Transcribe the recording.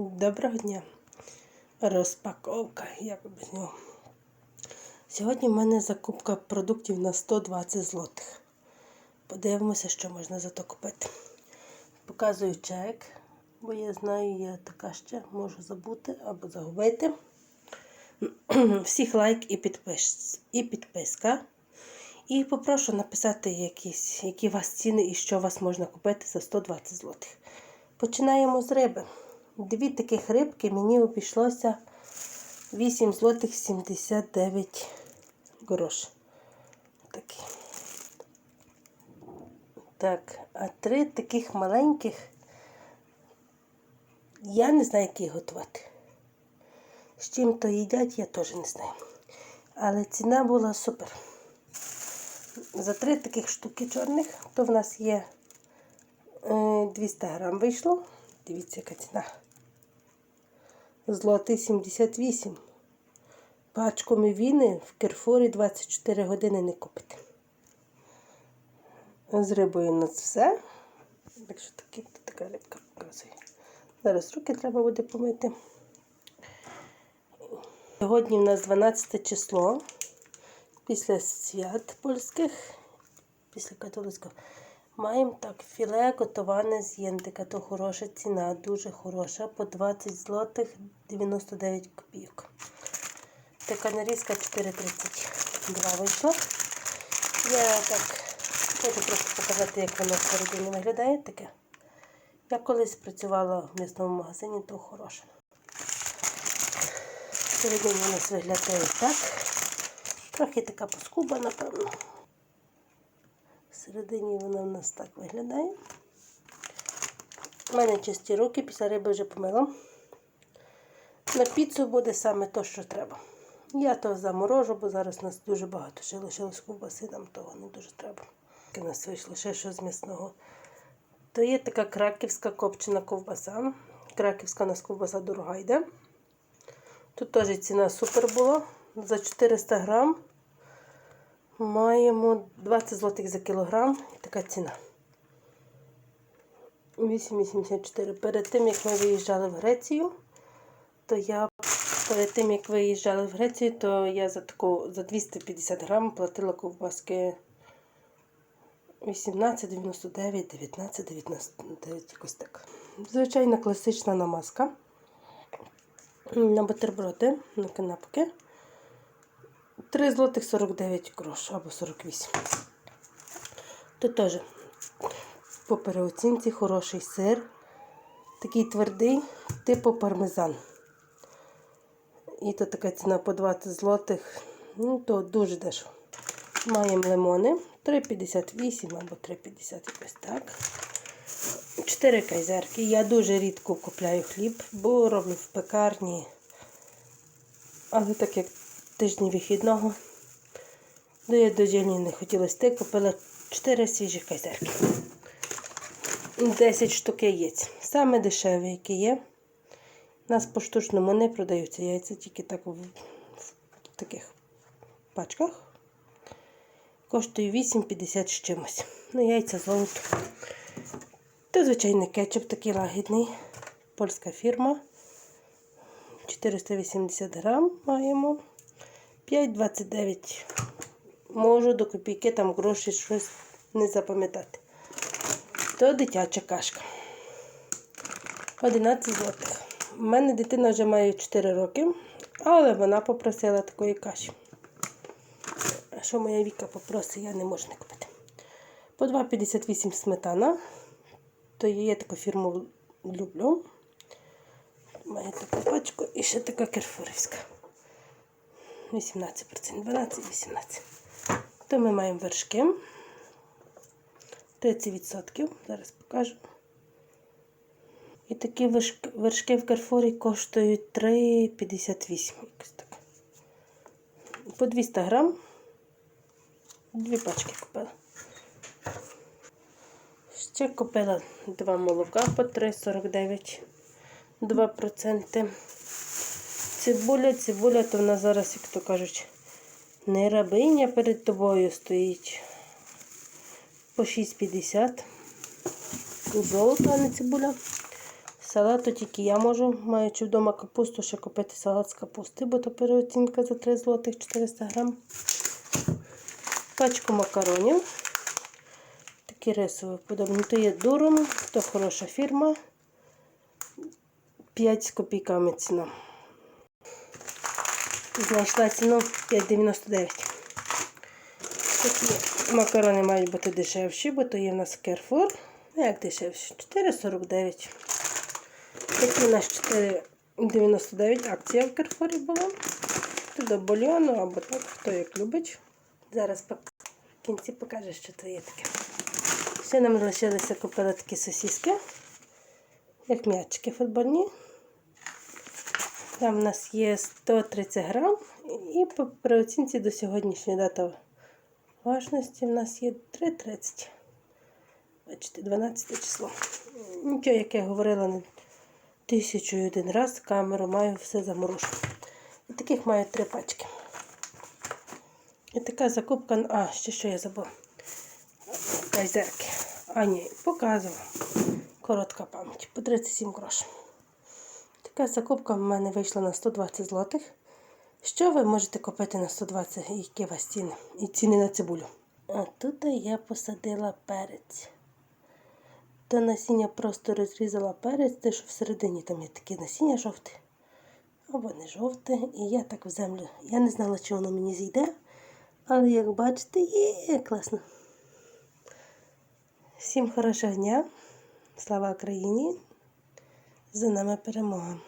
Доброго дня. Розпаковка, як без нього. Сьогодні в мене закупка продуктів на 120 злотих. Подивимося, що можна за то купити. Показую чек, бо я знаю, я така ще можу забути або загубити. Всіх лайк і, підпис... і підписка. І попрошу написати, якісь, які у вас ціни і що у вас можна купити за 120 злотих. Починаємо з риби. Дві таких рибки мені обійшлося 8 злотих 79 грош. Такі. Так, а три таких маленьких я не знаю, як їх готувати. З чим то їдять, я теж не знаю. Але ціна була супер. За три таких штуки чорних, то в нас є 200 грам вийшло. Дивіться, яка ціна. Злотий 78. Пачку мівіни в Керфорі 24 години не купите. З рибою у нас все. Так що такі, така рибка показує. Зараз руки треба буде помити. Сьогодні у нас 12 число. Після свят польських, після католицького. Маємо так, філе готоване з єндика, то хороша ціна, дуже хороша, по 20 злотих 99 копійок. Така нарізка 4,32 вийшла. Я так хочу просто показати, як воно всередині виглядає таке. Я колись працювала в місному магазині, то хороше. Всередині у нас виглядає так. Трохи така поскуба, напевно. Всередині вона у нас так виглядає. У мене чисті руки, після риби вже помила. На піцу буде саме то, що треба. Я то заморожу, бо зараз у нас дуже багато ще лишилось ковбаси, нам того не дуже треба. У нас вийшло ще що з м'ясного. То є така краківська копчена ковбаса. Краківська у нас ковбаса дорога йде. Тут теж ціна супер була. За 400 грам маємо 20 злотих за кілограм. Така ціна. 8,84. Перед тим, як ми виїжджали в Грецію, то я перед тим, як виїжджали в Грецію, то я за таку за 250 грам платила ковбаски 18,99, 19,99, якось так. Звичайна класична намазка. На бутерброди, на канапки. 3 злотих 49 грош або 48. Тут теж по переоцінці хороший сир. Такий твердий, типу пармезан. І то така ціна по 20 злотих. Ну, то дуже дешево. Маємо лимони 3,58 або 3,50 якось так. 4 кайзерки. Я дуже рідко купляю хліб, бо роблю в пекарні. Але так як тижні вихідного, до я до Джені не хотілося йти, купила 4 свіжі кайзерки. 10 штук яєць. Саме дешеві, які є. У нас по штучному не продаються яйця, тільки так в, в таких пачках. Коштує 8,50 з чимось. Ну, яйця золото. Та звичайний кетчуп такий лагідний. Польська фірма. 480 грам маємо. 5,29. Можу до копійки там гроші щось не запам'ятати. То дитяча кашка. 11 злотих. У мене дитина вже має 4 роки, але вона попросила такої каші. А що моя Віка попросить, я не можу не купити. По 2,58 сметана. То є таку фірму люблю. Має таку пачку і ще така керфурівська. 18%, 12-18. То ми маємо вершки. 30%. Зараз покажу. І такі вершки в Карфорі коштують 3,58. Якось так. По 200 грам. Дві пачки купила. Ще купила два молока по 3,49. 2%. Цибуля, цибуля, то вона зараз, як то кажуть, не рабиня перед тобою стоїть. По 6,50. Золото, а не цибуля. салат, то тільки я можу, маючи вдома капусту, ще купити салат з капусти, бо то переоцінка за 3 злотих 400 грам. Пачку макаронів. Такі рисові подобні. То є дуром, то хороша фірма. 5 з копійками ціна. Знайшла ціну 5,99. Такі макарони мають бути дешевші, бо то є в нас Carrefour. Ну, як дешевші? 4,49. Такі у нас 4,99 акція в Carrefour була. Тут до бульйону або так, хто як любить. Зараз в кінці покаже, що то є таке. Ще нам лишилися купили такі сосиски, як м'ячики футбольні. Там в нас є 130 грам. І по при оцінці до сьогоднішньої дати важності в нас є 3,30. Бачите, 12 число. Нічого, як я говорила тисячу і один раз, камеру маю все заморожено. І таких маю три пачки. І така закупка. А, ще що я забула. Кайзерки. А, ні, показувала. Коротка пам'ять. По 37 грошей. Така закупка в мене вийшла на 120 злотих. Що ви можете купити на 120 які у вас ціни? І ціни на цибулю. А тут я посадила перець. До насіння просто розрізала перець, те, що всередині там є таке насіння жовте. Або не жовте. І я так в землю. Я не знала, чи воно мені зійде. Але як бачите, є класно. Всім хорошого дня. Слава Україні! За нами перемога!